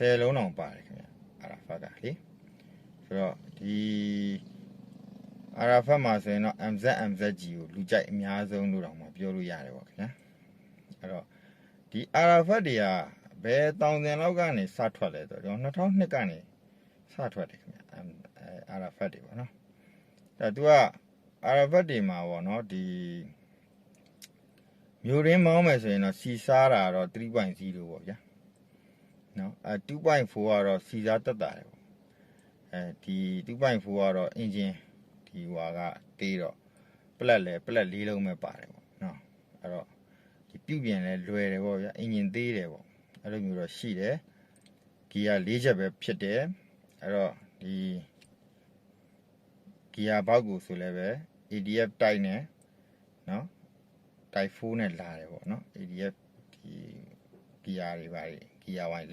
10လုံးတောင်ပါတယ်ခင်ဗျအာရာဖတ်ကလေဆိုတော့ဒီအာရာဖတ်မှာဆိုရင်တော့ MZ MZG ကိုလူကြိုက်အများဆုံးလို့တောင်မှပြောလို့ရတယ်ပေါ့ခင်ဗျာအဲ့တော့ဒီအာရာဖတ်တွေကဘယ်တောင်စင်လောက်ကနေစထွက်လဲဆိုတော့2002ကနေစထွက်တယ်ခင်ဗျာအဲအာရာဖတ်တွေပေါ့နော်အဲ့ तू ကအာရာဖတ်တွေမှာပေါ့နော်ဒီမျိုးရင်းမောင်းမယ်ဆိုရင်တော့စီစားတာတော့3.0ပေါ့ဗျာ နော်အဲ2.4ကတော့စီစားတက်တာတယ်ပေါ့အဲဒီ2.4ကတော့ engine ဒီဟွာကတေးတော့ပလက်လဲပလက်လေးလုံးပဲပါတယ်ပေါ့နော်အဲ့တော့ဒီပြုတ်ပြင်လဲလွယ်တယ်ပေါ့ဗျာ engine သေးတယ်ပေါ့အဲ့လိုမျိုးတော့ရှိတယ်ဂီယာ၄ချက်ပဲဖြစ်တယ်အဲ့တော့ဒီဂီယာဘောက်ကိုဆိုလဲပဲ ADF တိုက်နေနော်တိုက်4နဲ့လာတယ်ပေါ့နော် ADF ဒီဂီယာတွေပါဂီယာဝိုင်း